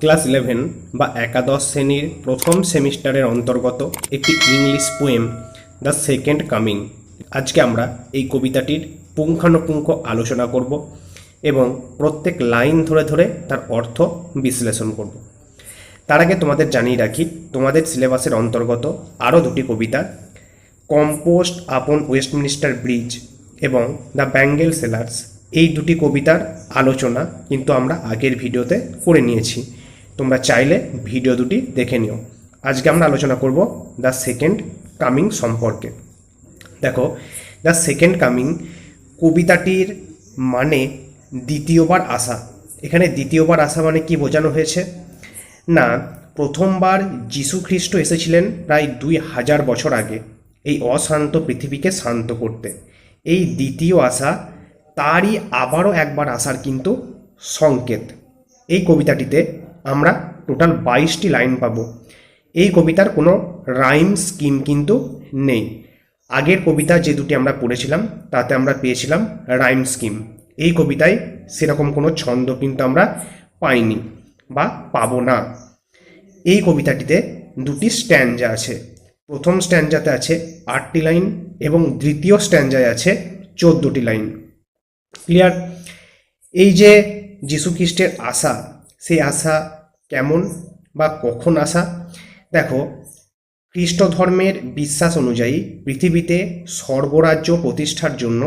Class eleven বা একাদশ শ্রেণির প্রথম সেমিস্টারের অন্তর্গত একটি English poem, the second coming. আজকে আমরা এই কবিতাটির পুঙ্খানুপুঙ্খ আলোচনা করব এবং প্রত্যেক লাইন ধরে ধরে তার অর্থ বিশ্লেষণ করব। তার আগে তোমাদের জানিয়ে রাখি, তোমাদের সিলেবাসের অন্তর্গত আরও দুটি কবিতা, কম্পোস্ট আপন ওয়েস্টমিনিস্টার ব্রিজ এবং দ্য ব্যাঙ্গেল সেলার্স। এই দুটি কবিতার আলোচনা কিন্তু আমরা আগের ভিডিওতে করে নিয়েছি। তোমরা চাইলে ভিডিও দুটি দেখে নিও। আজকে আমরা আলোচনা করব দ্য সেকেন্ড কামিং সম্পর্কে। দেখো, দ্য সেকেন্ড কামিং কবিতাটির মানে দ্বিতীয়বার আসা। এখানে দ্বিতীয়বার আসা মানে কি বোঝানো হয়েছে? না, প্রথমবার যীশু খ্রিস্ট এসেছিলেন প্রায় দুই হাজার বছর আগে এই অশান্ত পৃথিবীকে শান্ত করতে। এই দ্বিতীয় আশা তারই আবারও একবার আসার কিন্তু সংকেত। এই কবিতাটিতে আমরা টোটাল বাইশটি লাইন পাবো। এই কবিতার কোনো রাইম স্কিম কিন্তু নেই। আগের কবিতা যে দুটি আমরা পড়েছিলাম, তাতে আমরা পেয়েছিলাম রাইম স্কিম এই কবিতায় সেরকম কোনো ছন্দ কিন্তু আমরা পাইনি বা পাবো না। এই কবিতাটিতে দুটি স্ট্যান্ডা আছে। প্রথম স্ট্যান্ডাতে আছে আটটি লাইন এবং দ্বিতীয় স্ট্যান্ডায় আছে চোদ্দোটি লাইন ক্লিয়ার এই যে যীশু খ্রিস্টের আশা, সেই আশা কেমন বা কখন আসা? দেখো খ্রিস্ট ধর্মের বিশ্বাস অনুযায়ী পৃথিবীতে স্বর্গরাজ্য প্রতিষ্ঠার জন্য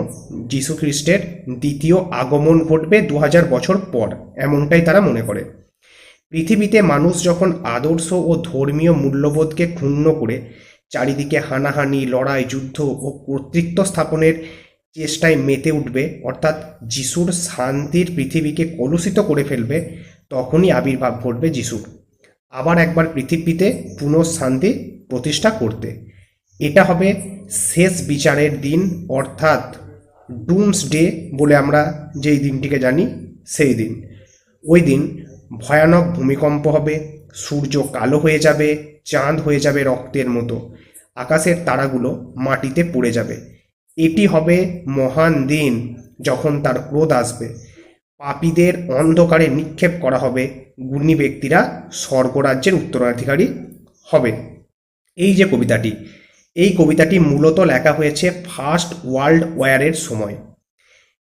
যীশু খ্রিস্টের দ্বিতীয় আগমন ঘটবে দু হাজার বছর পর, এমনটাই তারা মনে করে। পৃথিবীতে মানুষ যখন আদর্শ ও ধর্মীয় মূল্যবোধকে ক্ষুণ্ণ করে, চারিদিকে হানাহানি, লড়াই, যুদ্ধ ও কর্তৃত্ব স্থাপনের চেষ্টায় মেতে উঠবে, অর্থাৎ যিশুর শান্তির পৃথিবীকে কলুষিত করে ফেলবে তখনই আবির্ভাব ঘটবে যিশুর আবার একবার পৃথিবীতে পুনঃশান্তি প্রতিষ্ঠা করতে। এটা হবে শেষ বিচারের দিন, অর্থাৎ ডুমস ডে বলে আমরা যেই দিনটিকে জানি, সেই দিন। ওই দিন ভয়ানক ভূমিকম্প হবে, সূর্য কালো হয়ে যাবে, চাঁদ হয়ে যাবে রক্তের মতো। আকাশের তারাগুলো মাটিতে পড়ে যাবে। এটি হবে মহান দিন যখন তার ক্রোধ আসবে। পাপীদের অন্ধকারে নিক্ষেপ করা হবে, গুণী ব্যক্তিরা স্বর্গরাজ্যের উত্তরাধিকারী হবে এই যে কবিতাটি, এই কবিতাটি মূলত লেখা হয়েছে ফার্স্ট ওয়ার্ল্ড ওয়ারের সময়।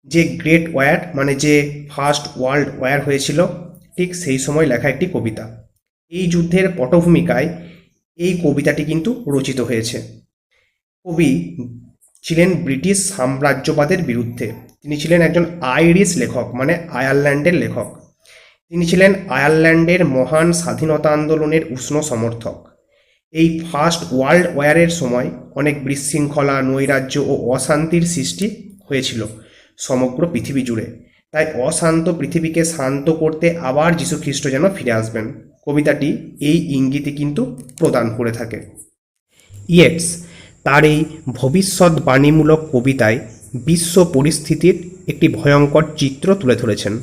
যে গ্রেট ওয়ার মানে যে ফার্স্ট ওয়ার্ল্ড ওয়ার হয়েছিল, ঠিক সেই সময় লেখা একটি কবিতা। এই যুদ্ধের পটভূমিকায় এই কবিতাটি কিন্তু রচিত হয়েছে। কবি ছিলেন ব্রিটিশ সাম্রাজ্যবাদের বিরুদ্ধে। তিনি ছিলেন একজন আইরিশ লেখক মানে আয়ারল্যান্ডের লেখক। তিনি ছিলেন আয়ারল্যান্ডের মহান স্বাধীনতা আন্দোলনের উষ্ণ সমর্থক। এই ফার্স্ট ওয়ার্ল্ড ওয়ারের সময় অনেক বিশৃঙ্খলা, নৈরাজ্য ও অশান্তির সৃষ্টি হয়েছিল সমগ্র পৃথিবী জুড়ে। তাই অশান্ত পৃথিবীকে শান্ত করতে আবার যীশু খ্রিস্ট যেন ফিরে আসবেন। কবিতাটি এই ইঙ্গিতে কিন্তু প্রদান করে থাকে। ইয়েটস তার এই ভবিষ্যৎবাণীমূলক কবিতায় বিশ্ব পরিস্থিতির একটি ভয়ঙ্কর চিত্র তুলে ধরেছেন।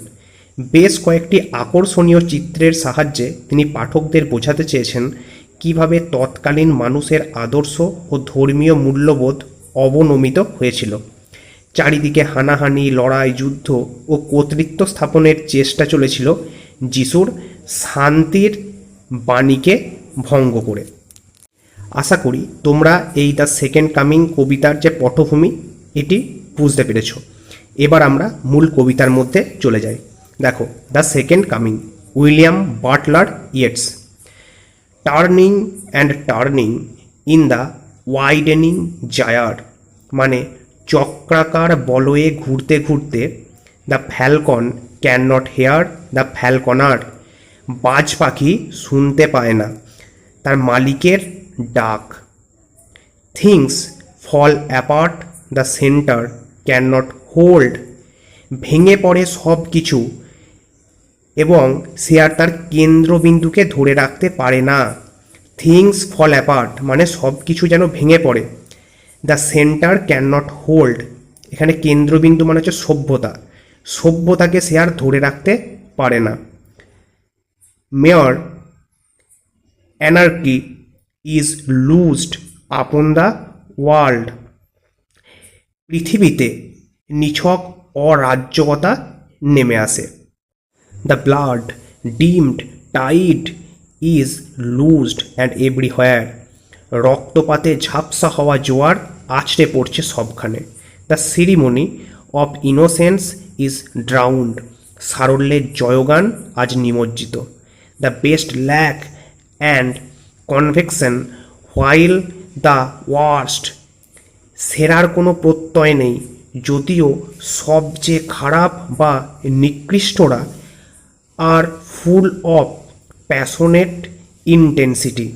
বেশ কয়েকটি আকর্ষণীয় চিত্রের সাহায্যে তিনি পাঠকদের বোঝাতে চেয়েছেন কীভাবে তৎকালীন মানুষের আদর্শ ও ধর্মীয় মূল্যবোধ অবনমিত হয়েছিল। চারিদিকে হানাহানি, লড়াই, যুদ্ধ ও কর্তৃত্ব স্থাপনের চেষ্টা চলেছিল যিশুর শান্তির বাণীকে ভঙ্গ করে। আশা করি তোমরা এই দ্য সেকেন্ড কামিং কবিতার যে পটভূমি, এটি বুঝতে পেরেছ। এবার আমরা মূল কবিতার মধ্যে চলে যাই। দেখো, the second coming, William Butler Yeats. Turning and turning in the widening gyre মানে চক্রাকার বলয়ে ঘুরতে ঘুরতে the falcon cannot hear the falconer বাজ পাখি শুনতে পায় না। তার মালিকের things fall apart the centre cannot hold. ভেঙে পড়ে সব কিছু এবং সে আর তার কেন্দ্রবিন্দুকে ধরে রাখতে পারে না। থিংস ফল অ্যাপার্ট মানে সব কিছু যেন ভেঙে পড়ে। The centre cannot hold. এখানে কেন্দ্রবিন্দু মানে হচ্ছে সভ্যতা। সভ্যতাকে সে আর ধরে রাখতে পারে না। Mayor, anarchy is লুজড upon the world পৃথিবীতে নিছক অরাজ্যকতা নেমে আসে। The blood dimmed tide is loosed and every everywhere রক্তপাতে ঝাপসা হওয়া জোয়ার আছড়ে পড়ছে সবখানে। The ceremony of innocence is drowned সারল্যের জয়গান আজ নিমজ্জিত। The best lack and conviction while the worst সেরার কোনো প্রত্যয় নেই। যদিও সবচেয়ে খারাপ বা নিকৃষ্টরা are full of passionate intensity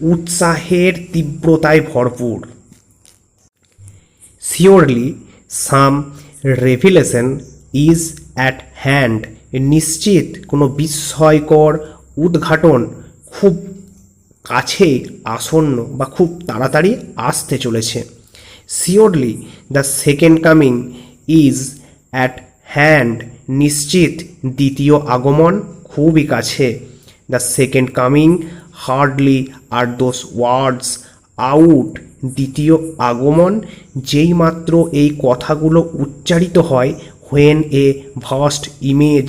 উৎসাহের তীব্রতায় ভরপুর। Surely some revelation is at hand নিশ্চিত কোনো বিস্ময়কর উদ্ঘাটন খুব কাছে আসন্ন বা খুব তাড়াতাড়ি আসতে চলেছে। Surely the second coming is at hand নিশ্চিত দ্বিতীয় আগমন খুবই কাছে। The second coming hardly are those words out দ্বিতীয় আগমন যেই মাত্র এই কথাগুলো উচ্চারিত হয় when a vast image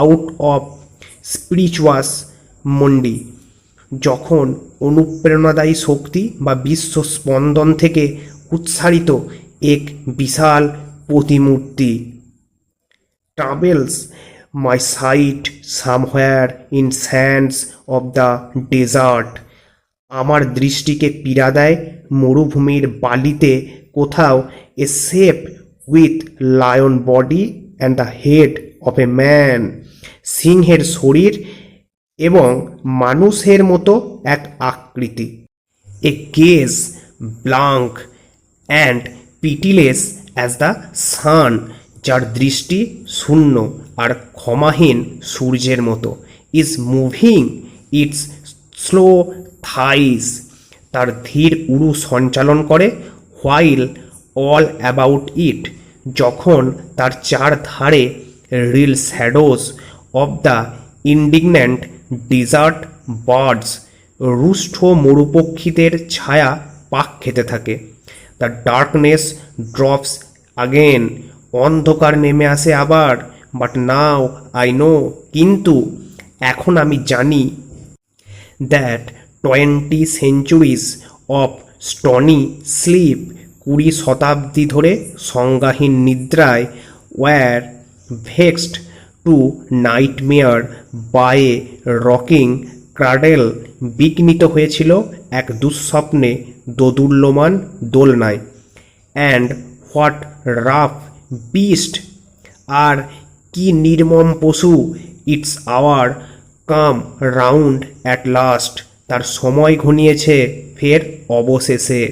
out of spiritus mundi যখন অনুপ্রেরণাদায়ী শক্তি বা বিশ্ব স্পন্দন থেকে উৎসারিত এক বিশাল প্রতিমূর্তি। Troubles my sight somewhere in sands of the desert আমার দৃষ্টিকে পীড়া দেয় মরুভূমির বালিতে কোথাও a shape with lion body and the head of a man সিংহের শরীর এবং মানুষের মতো এক আকৃতি। A gaze blank and pitiless as the sun যার দৃষ্টি শূন্য আর ক্ষমাহীন সূর্যের মতো is moving its slow thighs তার ধীর উড়ু সঞ্চালন করে হোয়াইল অল অ্যাবাউট ইট যখন তার চার ধারে reel shadows of the indignant desert birds রুষ্ট মরুপক্ষীদের ছায়া পাক খেতে থাকে। The darkness drops again. অন্ধকার নেমে আসে আবার। But now, I know. কিন্তু এখন আমি জানি that twenty centuries of stony sleep কুড়ি শতাব্দী ধরে সংজ্ঞাহীন নিদ্রায় were vexed to nightmare by rocking cradle বিঘ্নিত হয়েছিল এক দুঃস্বপ্নে দোদুল্যমান দোলনায়। অ্যান্ড হোয়াট রাফ বিস্ট আর কি নির্মম পশু, its hour come round at last. তার সময় ঘনিয়েছে ফের অবশেষে।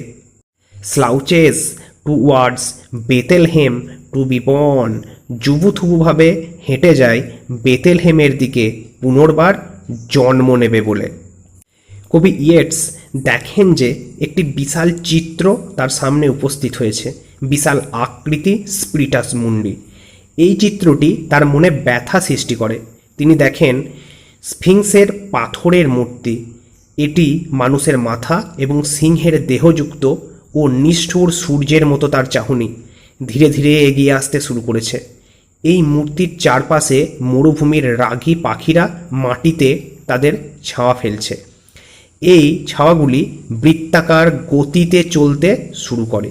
Slouches towards Bethlehem to be born. জুবুথুবুভাবে হেঁটে যায় বেতেলহেমের দিকে, পুনর্বার জন্ম নেবে বলে। কবি ইয়েটস দেখেন যে একটি বিশাল চিত্র তার সামনে উপস্থিত হয়েছে, বিশাল আকৃতি স্প্রিটাস মুন্ডি। এই চিত্রটি তার মনে ব্যথা সৃষ্টি করে। তিনি দেখেন স্ফিংসের পাথরের মূর্তি, এটি মানুষের মাথা এবং সিংহের দেহযুক্ত ও নিষ্ঠুর সূর্যের মতো তার চাহনি। ধীরে ধীরে এগিয়ে আসতে শুরু করেছে। এই মূর্তির চারপাশে মরুভূমির রাগী পাখিরা মাটিতে তাদের ছাওয়া ফেলছে। এই ছাওয়াগুলি বৃত্তাকার গতিতে চলতে শুরু করে।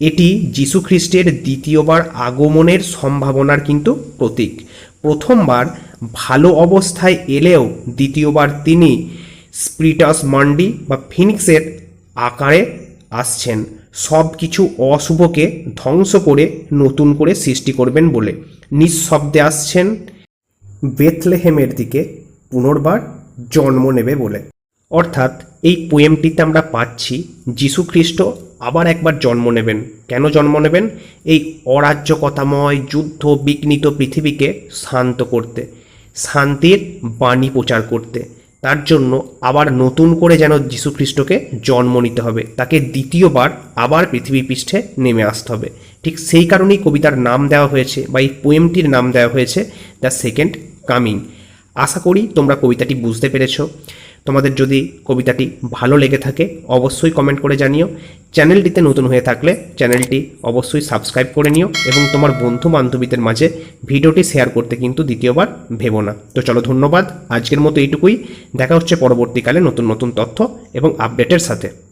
এটি যীশুখ্রিস্টের দ্বিতীয়বার আগমনের সম্ভাবনার কিন্তু প্রতীক। প্রথমবার ভালো অবস্থায় এলেও দ্বিতীয়বার তিনি স্প্রিটাস মান্ডি বা ফিনিক্সের আকারে আসছেন। সব কিছু অশুভকে ধ্বংস করে নতুন করে সৃষ্টি করবেন বলে নিঃশব্দে আসছেন বেথলেহেমের দিকে পুনর্বার জন্ম নেবে বলে। অর্থাৎ এই পোয়েমটিতে আমরা পাচ্ছি যীশুখ্রিস্ট আবার একবার জন্ম নেবেন। কেন জন্ম নেবেন? এই অরাজ্যকতাময় যুদ্ধ বিঘ্নিত পৃথিবীকে শান্ত করতে, শান্তির বাণী প্রচার করতে। তার জন্য আবার নতুন করে যেন যীশুখ্রিস্টকে জন্ম নিতে হবে। তাকে দ্বিতীয়বার আবার পৃথিবী পৃষ্ঠে নেমে আসতে হবে। ঠিক সেই কারণেই কবিতার নাম দেওয়া হয়েছে বা এই পোয়েমটির নাম দেওয়া হয়েছে, দ্য সেকেন্ড কামিং আশা করি তোমরা কবিতাটি বুঝতে পেরেছ। তোমাদের যদি কবিতাটি ভালো লেগে থাকে, অবশ্যই কমেন্ট করে জানিও। চ্যানেলটিতে নতুন হয়ে থাকলে চ্যানেলটি অবশ্যই সাবস্ক্রাইব করে নিও এবং তোমার বন্ধু বান্ধবীদের মাঝে ভিডিওটি শেয়ার করতে কিন্তু দ্বিতীয়বার ভেবো না। তো চলো, ধন্যবাদ। আজকের মতো এইটুকুই। দেখা হচ্ছে পরবর্তীকালে নতুন নতুন তথ্য এবং আপডেটের সাথে।